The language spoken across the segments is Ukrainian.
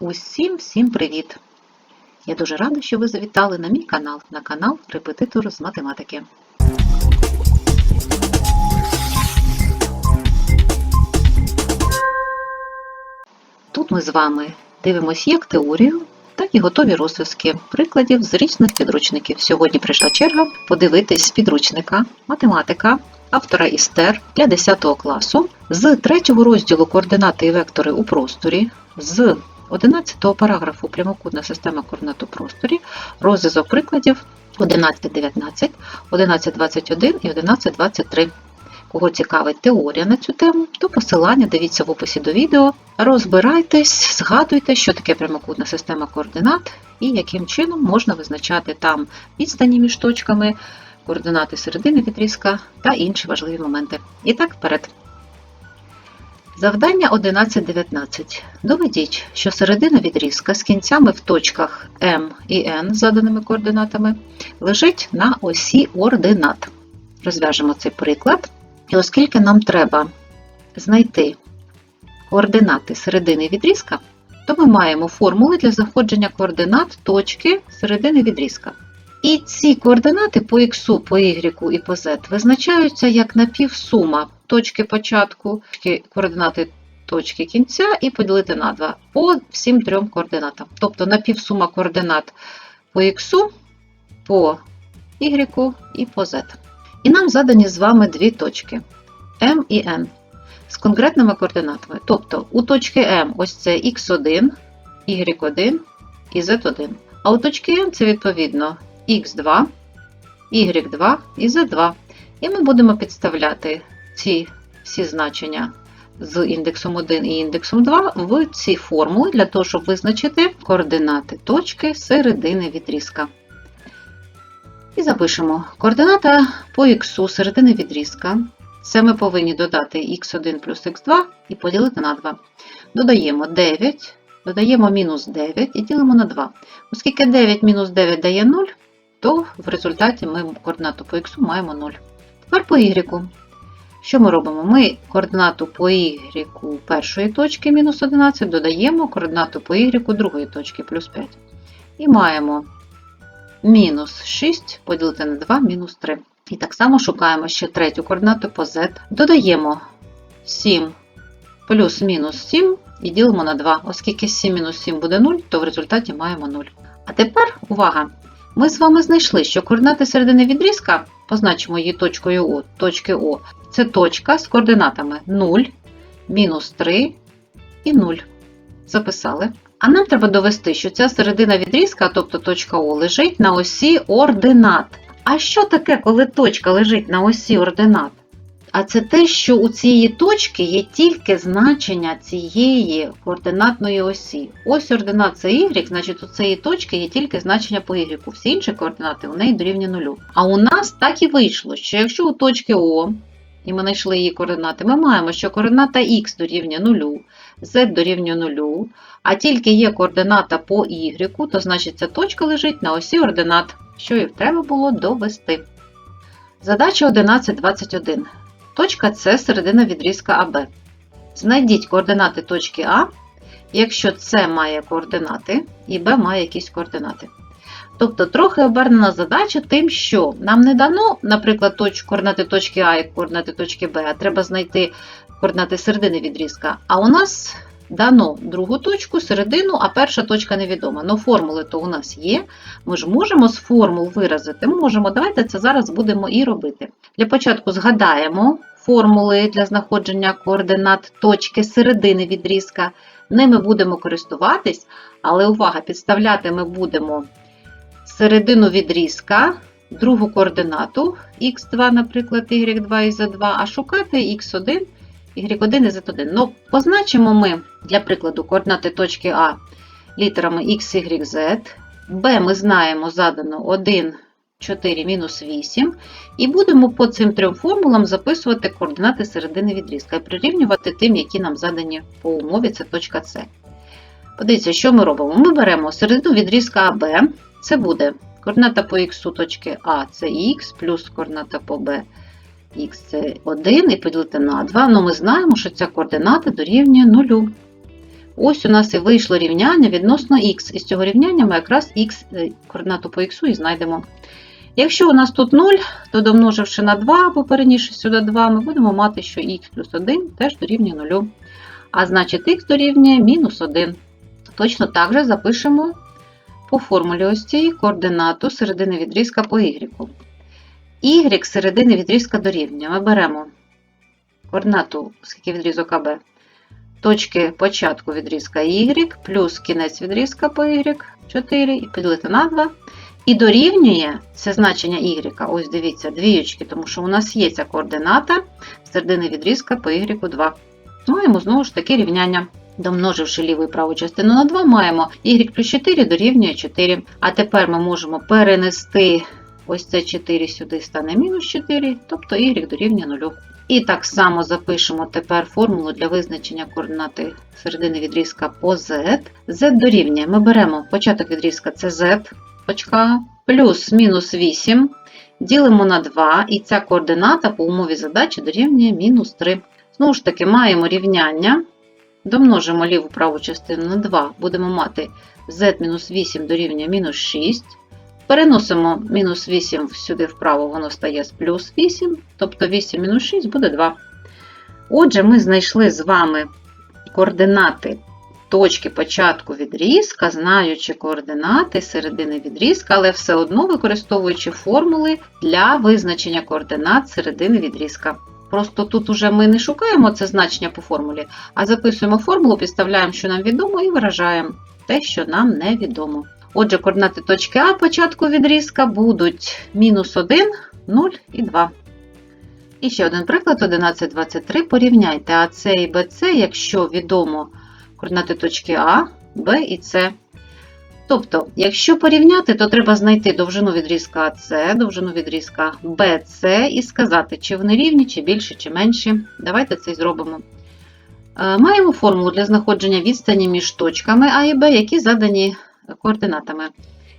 Усім всім привіт! Я дуже рада, що ви завітали на мій канал, на канал Репетитор з математики. Тут ми з вами дивимося як теорію, так і готові розв'язки прикладів з річних підручників. Сьогодні прийшла черга подивитись підручника математика автора Істер для 10 класу з третього розділу координати і вектори у просторі з 11 параграфу прямокутна система координат у просторі, розв'язок прикладів 11.19, 11.21 і 11.23. Кого цікавить теорія на цю тему, то посилання дивіться в описі до відео. Розбирайтесь, згадуйте, що таке прямокутна система координат і яким чином можна визначати там відстані між точками, координати середини відрізка та інші важливі моменти. І так, вперед. Завдання 11.19. Доведіть, що середина відрізка з кінцями в точках М і N заданими координатами лежить на осі ординат. Розв'яжемо цей приклад. І оскільки нам треба знайти координати середини відрізка, то ми маємо формули для знаходження координат точки середини відрізка. І ці координати по х, по y і по z визначаються як напівсума точки початку, координати точки кінця і поділити на 2 по всім трьом координатам. Тобто напівсума координат по х, по y і по z. І нам задані з вами дві точки М і N з конкретними координатами. Тобто у точки М ось це x1, y1 і z1. А у точки N це відповідно x2, y2 і z2. І ми будемо підставляти ці всі значення з індексом 1 і індексом 2 в ці формули для того, щоб визначити координати точки середини відрізка. І запишемо координата по х середини відрізка. Це ми повинні додати x1 плюс x2 і поділити на 2. Додаємо 9, додаємо мінус 9 і ділимо на 2. Оскільки 9 мінус 9 дає 0, то в результаті ми координату по х маємо 0. Тепер по y. Що ми робимо? Ми координату по y першої точки мінус 11 додаємо координату по y другої точки плюс 5. І маємо мінус 6 поділити на 2 мінус 3. І так само шукаємо ще третю координату по z. Додаємо 7 плюс мінус 7 і ділимо на 2. Оскільки 7 мінус 7 буде 0, то в результаті маємо 0. А тепер, увага! Ми з вами знайшли, що координати середини відрізка, позначимо її точкою О, точки О, це точка з координатами 0, мінус 3 і 0. Записали. А нам треба довести, що ця середина відрізка, тобто точка О, лежить на осі ординат. А що таке, коли точка лежить на осі ординат? А це те, що у цієї точки є тільки значення цієї координатної осі. Ось ординат це y, значить у цієї точки є тільки значення по y. Всі інші координати у неї дорівнює нулю. А у нас так і вийшло, що якщо у точки О, і ми знайшли її координати, ми маємо, що координата х дорівнює нулю, z дорівнює нулю, а тільки є координата по y, то значить ця точка лежить на осі ординат, що і треба було довести. Задача 11.21. Точка С середина відрізка АБ. Знайдіть координати точки А, якщо С має координати і Б має якісь координати. Тобто трохи обернена задача тим, що нам не дано, наприклад, точ, координати точки А і координати точки Б, а треба знайти координати середини відрізка. А у нас дано другу точку, середину, а перша точка невідома. Ну, формули то у нас є. Ми ж можемо з формул виразити. Можемо. Давайте це зараз будемо і робити. Для початку згадаємо формули для знаходження координат точки середини відрізка. Ними будемо користуватись, але увага, підставляти ми будемо середину відрізка, другу координату х2, наприклад, y2 і z2, а шукати x1, y1 і z1. Ну, позначимо ми, для прикладу, координати точки А літерами x, y, z. B ми знаємо задано 1, 4, мінус 8. І будемо по цим трьом формулам записувати координати середини відрізка і прирівнювати тим, які нам задані по умові, це точка С. Подивіться, що ми робимо? Ми беремо середину відрізка АБ, це буде координата по х точки А це х, плюс координата по Б х це 1 і поділити на 2. Ну, ми знаємо, що ця координата дорівнює 0. Ось у нас і вийшло рівняння відносно х. Із цього рівняння ми якраз х, е, координату по х і знайдемо. Якщо у нас тут 0, то домноживши на 2 або перенісши сюди 2, ми будемо мати, що х плюс 1 теж дорівнює 0. А значить х дорівнює мінус 1. Точно так же запишемо по формулі ось цієї координату середини відрізка по y. y середини відрізка дорівнює. Ми беремо координату, скільки відрізок АБ, точки початку відрізка y плюс кінець відрізка по y 4 і поділити на 2. І дорівнює це значення y, ось дивіться, двіючки, тому що у нас є ця координата середини відрізка по y 2. Маємо знову ж таки рівняння. Домноживши ліву і праву частину на 2, маємо y плюс 4 дорівнює 4. А тепер ми можемо перенести ось це 4 сюди стане мінус 4, тобто y дорівнює 0. І так само запишемо тепер формулу для визначення координати середини відрізка по z. z дорівнює. Ми беремо початок відрізка це z, точка, плюс мінус 8, ділимо на 2, і ця координата по умові задачі дорівнює мінус 3. Знову ж таки, маємо рівняння. Домножимо ліву праву частину на 2, будемо мати z-8 дорівнює мінус 6. Переносимо мінус 8 сюди вправо, воно стає з плюс 8, тобто 8 мінус 6 буде 2. Отже, ми знайшли з вами координати точки початку відрізка, знаючи координати середини відрізка, але все одно використовуючи формули для визначення координат середини відрізка. Просто тут уже ми не шукаємо це значення по формулі, а записуємо формулу, підставляємо, що нам відомо, і виражаємо те, що нам невідомо. Отже, координати точки А початку відрізка будуть мінус 1, 0 і 2. І ще один приклад 11, 23. Порівняйте АС і БЦ, якщо відомо координати точки А, Б і С. Тобто, якщо порівняти, то треба знайти довжину відрізка АС, довжину відрізка BC і сказати, чи вони рівні, чи більші, чи менші. Давайте це зробимо. Е, Маємо формулу для знаходження відстані між точками А і Б, які задані координатами.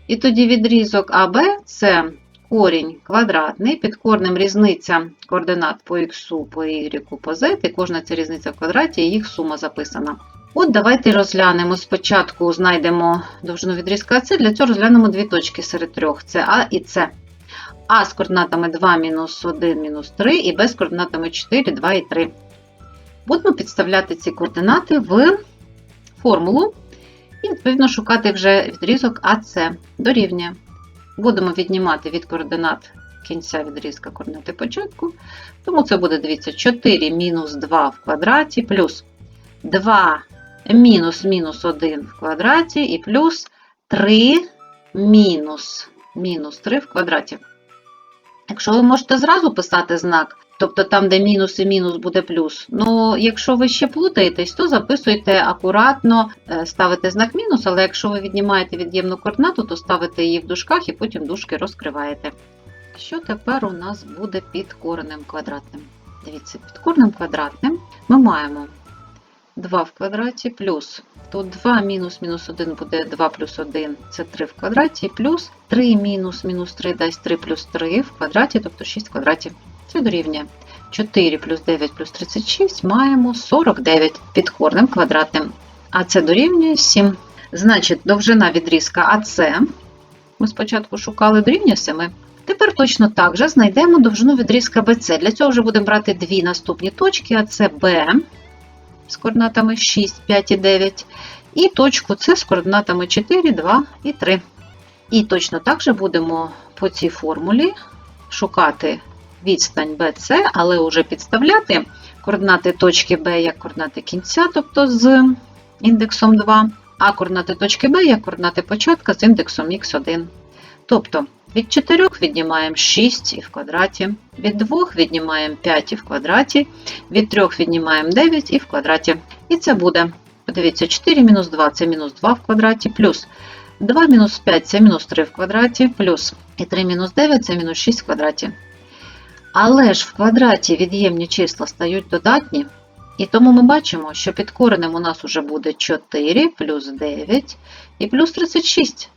І тоді відрізок АБ це корінь квадратний, під корнем різниця координат по х, по y, по z, і кожна ця різниця в квадраті, і їх сума записана. От давайте розглянемо. Спочатку знайдемо довжину відрізка АС, для цього розглянемо дві точки серед трьох це А і С. А з координатами 2, мінус 1, мінус 3, і Б з координатами 4, 2 і 3. Будемо підставляти ці координати в формулу і, відповідно, шукати вже відрізок АС дорівнює. Будемо віднімати від координат кінця відрізка координати початку. Тому це буде, дивіться, 4 мінус 2 в квадраті, плюс 2 мінус мінус 1 в квадраті і плюс 3 мінус мінус 3 в квадраті. Якщо ви можете зразу писати знак, тобто там, де мінус і мінус буде плюс, ну якщо ви ще плутаєтесь, то записуйте акуратно, е, ставите знак мінус, але якщо ви віднімаєте від'ємну координату, то ставите її в дужках і потім дужки розкриваєте. Що тепер у нас буде під коренем квадратним? Дивіться, під коренем квадратним ми маємо 2 в квадраті плюс. Тут 2 мінус мінус 1 буде 2 плюс 1, це 3 в квадраті, плюс 3 мінус мінус 3 дасть 3 плюс 3 в квадраті, тобто 6 в квадраті. Це дорівнює 4 плюс 9 плюс 36 маємо 49 під корнем квадратним. А це дорівнює 7. Значить, довжина відрізка АС, ми спочатку шукали дорівнює 7. Тепер точно так же знайдемо довжину відрізка BC. Для цього вже будемо брати дві наступні точки, а це B з координатами 6, 5 і 9, і точку С з координатами 4, 2 і 3. І точно так же будемо по цій формулі шукати відстань BC, але вже підставляти координати точки B як координати кінця, тобто з індексом 2, а координати точки B як координати початка з індексом х1. Тобто від 4 віднімаємо 6 і в квадраті, від 2 віднімаємо 5 і в квадраті, від 3 віднімаємо 9 і в квадраті. І це буде, подивіться, 4 мінус 2 це мінус 2 в квадраті, плюс 2 мінус 5 це мінус 3 в квадраті, плюс і 3 мінус 9 це мінус 6 в квадраті. Але ж в квадраті від'ємні числа стають додатні, і тому ми бачимо, що під коренем у нас вже буде 4 плюс 9 і плюс 36.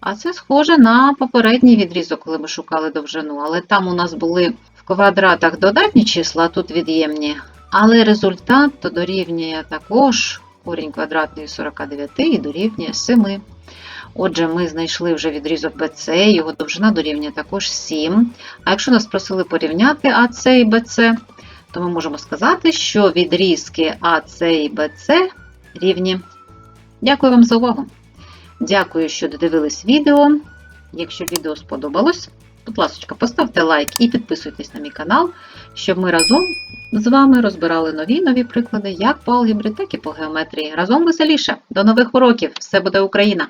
А це схоже на попередній відрізок, коли ми шукали довжину. Але там у нас були в квадратах додатні числа, а тут від'ємні. Але результат то дорівнює також корінь квадратний 49 і дорівнює 7. Отже, ми знайшли вже відрізок BC, його довжина дорівнює також 7. А якщо нас просили порівняти АС і BC, то ми можемо сказати, що відрізки АС і BC рівні. Дякую вам за увагу. Дякую, що додивились відео. Якщо відео сподобалось, будь ласка, поставте лайк і підписуйтесь на мій канал, щоб ми разом з вами розбирали нові нові приклади як по алгебрі, так і по геометрії. Разом веселіше. До нових уроків! Все буде Україна!